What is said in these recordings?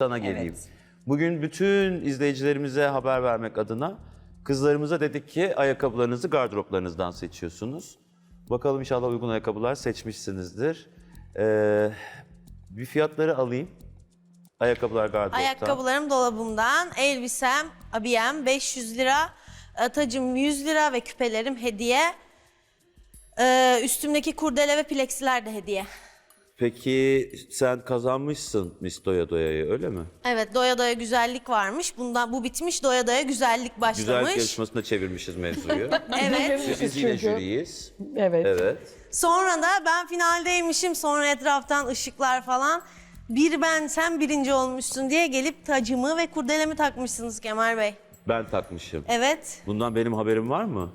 sana geleyim. Evet. Bugün bütün izleyicilerimize haber vermek adına kızlarımıza dedik ki ayakkabılarınızı gardıroplarınızdan seçiyorsunuz. Bakalım inşallah uygun ayakkabılar seçmişsinizdir. Ee, bir fiyatları alayım. Ayakkabılar gardıroptan. Ayakkabılarım dolabımdan, elbisem, abiyem 500 lira, e, tacım 100 lira ve küpelerim hediye. Ee, üstümdeki kurdele ve plexiler de hediye. Peki sen kazanmışsın Miss Doya Doya'yı öyle mi? Evet doya doya güzellik varmış. Bundan bu bitmiş doya doya güzellik başlamış. Güzellik yarışmasında çevirmişiz mevzuyu. Evet. Ve biz yine jüriyiz. Evet. Evet. Sonra da ben finaldeymişim. Sonra etraftan ışıklar falan. Bir ben sen birinci olmuşsun diye gelip tacımı ve kurdelemi takmışsınız Kemal Bey. Ben takmışım. Evet. Bundan benim haberim var mı?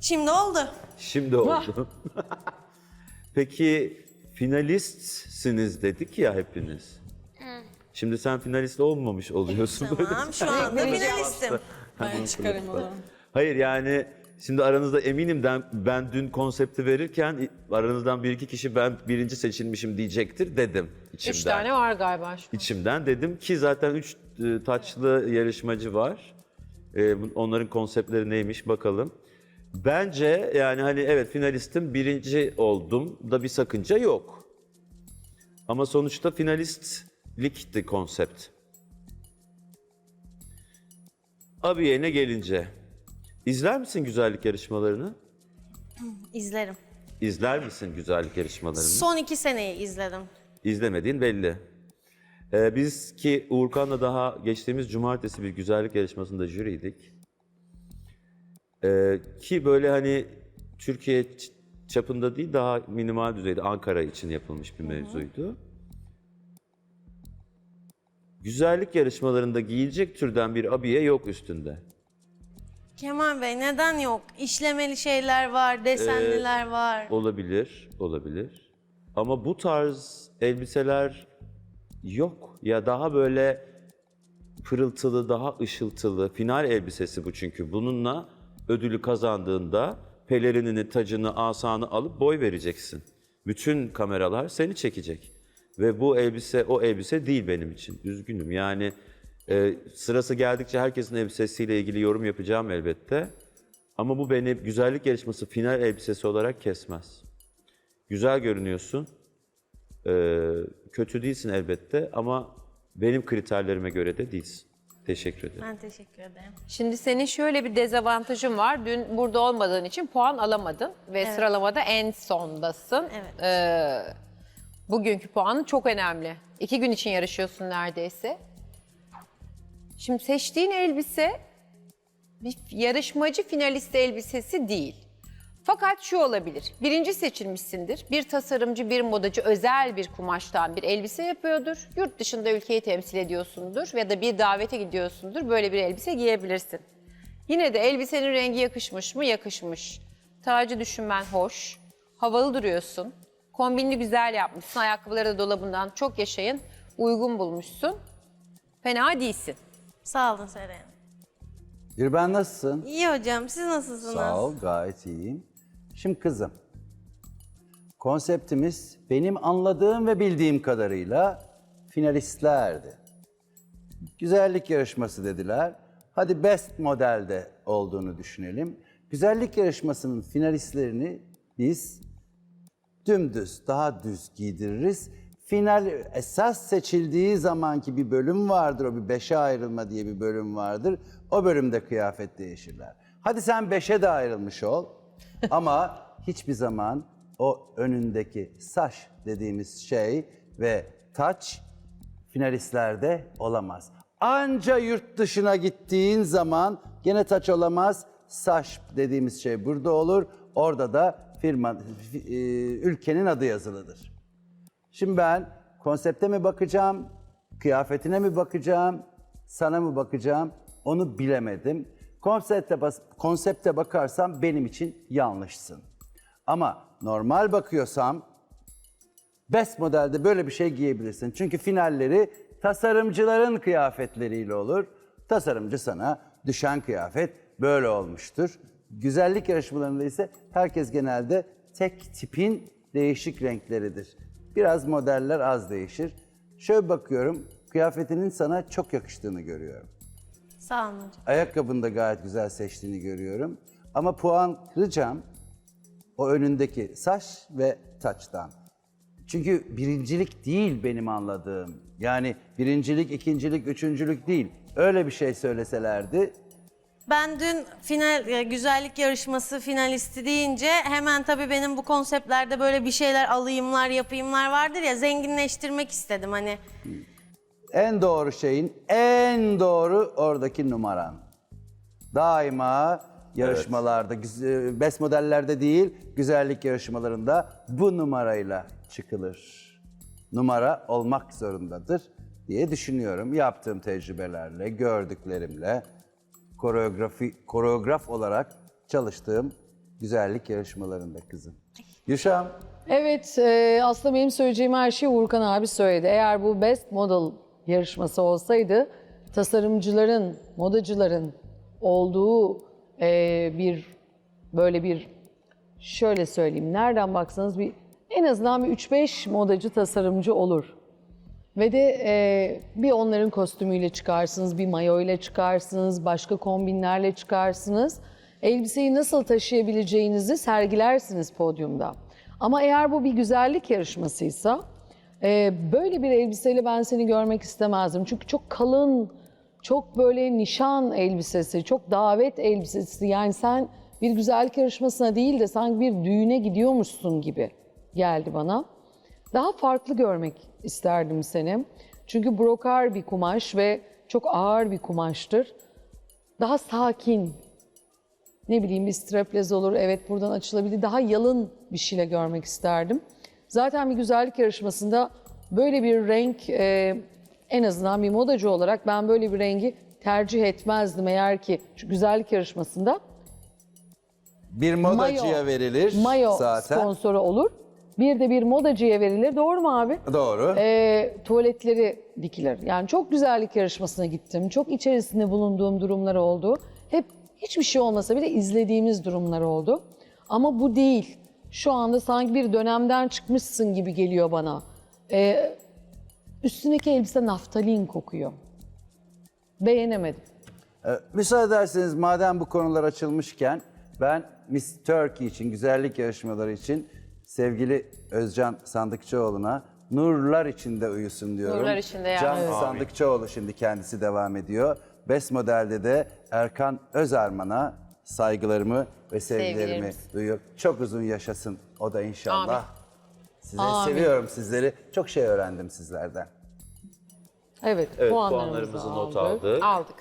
Şimdi oldu. Şimdi oldu. Peki finalistsiniz dedik ya hepiniz. Şimdi sen finalist olmamış oluyorsun. Tamam şu anda finalistim. Ben çıkarım o zaman. Hayır yani şimdi aranızda eminim ben, ben dün konsepti verirken aranızdan bir iki kişi ben birinci seçilmişim diyecektir dedim içimden. Üç tane var galiba şu. İçimden dedim ki zaten üç e, taçlı yarışmacı var. E, bu- onların konseptleri neymiş bakalım. Bence yani hani evet finalistim birinci oldum da bir sakınca yok. Ama sonuçta finalistlikti konsept. Abiye'ne gelince izler misin güzellik yarışmalarını? İzlerim. İzler misin güzellik yarışmalarını? Son iki seneyi izledim. İzlemediğin belli. Ee, biz ki Uğurkan'la daha geçtiğimiz cumartesi bir güzellik yarışmasında jüriydik. Ee, ki böyle hani Türkiye çapında değil daha minimal düzeyde Ankara için yapılmış bir mevzuydu. Güzellik yarışmalarında giyilecek türden bir abiye yok üstünde. Kemal Bey neden yok? İşlemeli şeyler var, desenliler var. Olabilir, olabilir. Ama bu tarz elbiseler yok. Ya daha böyle pırıltılı, daha ışıltılı. Final elbisesi bu çünkü. Bununla ödülü kazandığında pelerinini, tacını, asanı alıp boy vereceksin. Bütün kameralar seni çekecek. Ve bu elbise o elbise değil benim için. Üzgünüm. Yani e, sırası geldikçe herkesin elbisesiyle ilgili yorum yapacağım elbette. Ama bu beni güzellik yarışması final elbisesi olarak kesmez. Güzel görünüyorsun. Ee, kötü değilsin elbette ama benim kriterlerime göre de değilsin. Teşekkür ederim. Ben teşekkür ederim. Şimdi senin şöyle bir dezavantajın var. Dün burada olmadığın için puan alamadın ve sıralamada en sondasın. Evet. Ee, bugünkü puanın çok önemli. İki gün için yarışıyorsun neredeyse. Şimdi seçtiğin elbise bir yarışmacı finalist elbisesi değil. Fakat şu olabilir. Birinci seçilmişsindir. Bir tasarımcı, bir modacı özel bir kumaştan bir elbise yapıyordur. Yurt dışında ülkeyi temsil ediyorsundur ya da bir davete gidiyorsundur. Böyle bir elbise giyebilirsin. Yine de elbisenin rengi yakışmış mı? Yakışmış. Tacı düşünmen hoş. Havalı duruyorsun. Kombinini güzel yapmışsın. Ayakkabıları da dolabından çok yaşayın. Uygun bulmuşsun. Fena değilsin. Sağ olun Seren. Gülben nasılsın? İyi hocam, siz nasılsınız? Sağ ol, gayet iyiyim. Şimdi kızım, konseptimiz benim anladığım ve bildiğim kadarıyla finalistlerdi. Güzellik yarışması dediler. Hadi best modelde olduğunu düşünelim. Güzellik yarışmasının finalistlerini biz dümdüz, daha düz giydiririz. Final esas seçildiği zamanki bir bölüm vardır. O bir beşe ayrılma diye bir bölüm vardır. O bölümde kıyafet değişirler. Hadi sen beşe de ayrılmış ol. Ama hiçbir zaman o önündeki saç dediğimiz şey ve taç finalistlerde olamaz. Anca yurt dışına gittiğin zaman gene taç olamaz. Saç dediğimiz şey burada olur. Orada da firma, fi- e, ülkenin adı yazılıdır. Şimdi ben konsepte mi bakacağım, kıyafetine mi bakacağım, sana mı bakacağım onu bilemedim. Konsepte, konsepte bakarsam benim için yanlışsın. Ama normal bakıyorsam Best modelde böyle bir şey giyebilirsin. Çünkü finalleri tasarımcıların kıyafetleriyle olur. Tasarımcı sana düşen kıyafet böyle olmuştur. Güzellik yarışmalarında ise herkes genelde tek tipin değişik renkleridir. Biraz modeller az değişir. Şöyle bakıyorum, Kıyafetinin sana çok yakıştığını görüyorum. Sağ olun hocam. Ayakkabını da gayet güzel seçtiğini görüyorum. Ama puan kıracağım o önündeki saç ve taçtan. Çünkü birincilik değil benim anladığım. Yani birincilik, ikincilik, üçüncülük değil. Öyle bir şey söyleselerdi Ben dün final e, güzellik yarışması finalisti deyince hemen tabii benim bu konseptlerde böyle bir şeyler alayımlar, yapayımlar vardır ya zenginleştirmek istedim hani. En doğru şeyin en doğru oradaki numaran. Daima yarışmalarda, güz- best modellerde değil, güzellik yarışmalarında bu numarayla çıkılır. Numara olmak zorundadır diye düşünüyorum. Yaptığım tecrübelerle, gördüklerimle, koreografi, koreograf olarak çalıştığım güzellik yarışmalarında kızım. Gülşah'ım, Evet, e, aslında benim söyleyeceğim her şeyi Uğurkan abi söyledi. Eğer bu Best Model yarışması olsaydı, tasarımcıların, modacıların olduğu e, bir böyle bir şöyle söyleyeyim, nereden baksanız bir en azından bir 3-5 modacı tasarımcı olur. Ve de e, bir onların kostümüyle çıkarsınız, bir mayo ile çıkarsınız, başka kombinlerle çıkarsınız. Elbiseyi nasıl taşıyabileceğinizi sergilersiniz podyumda. Ama eğer bu bir güzellik yarışmasıysa e, böyle bir elbiseyle ben seni görmek istemezdim. Çünkü çok kalın, çok böyle nişan elbisesi, çok davet elbisesi. Yani sen bir güzellik yarışmasına değil de sanki bir düğüne gidiyormuşsun gibi geldi bana. Daha farklı görmek isterdim seni. Çünkü brokar bir kumaş ve çok ağır bir kumaştır. Daha sakin, ne bileyim bir straplez olur, evet buradan açılabilir. Daha yalın bir şeyle görmek isterdim. Zaten bir güzellik yarışmasında böyle bir renk, e, en azından bir modacı olarak ben böyle bir rengi tercih etmezdim eğer ki şu güzellik yarışmasında bir modacıya Mayo. verilir mayo zaten. sponsoru olur. Bir de bir modacıya verilir. Doğru mu abi? Doğru. e, tuvaletleri dikilir. Yani çok güzellik yarışmasına gittim. Çok içerisinde bulunduğum durumlar oldu. Hep hiçbir şey olmasa bile izlediğimiz durumlar oldu. Ama bu değil. Şu anda sanki bir dönemden çıkmışsın gibi geliyor bana. E, üstündeki elbise naftalin kokuyor. Beğenemedim. Ee, müsaade ederseniz madem bu konular açılmışken ben Miss Turkey için, güzellik yarışmaları için sevgili Özcan Sandıkçıoğlu'na nurlar içinde uyusun diyorum. Nurlar içinde yani. Can Evet. Sandıkçıoğlu şimdi kendisi devam ediyor. Best Model'de de Erkan Özarman'a saygılarımı ve sevgilerimi Sevgilerimiz. duyuyor. Çok uzun yaşasın o da inşallah. Amin. Sizi Amin. seviyorum sizleri. Çok şey öğrendim sizlerden. Evet, Evet puanlarımızı, puanlarımızı not aldık. aldık. Aldık.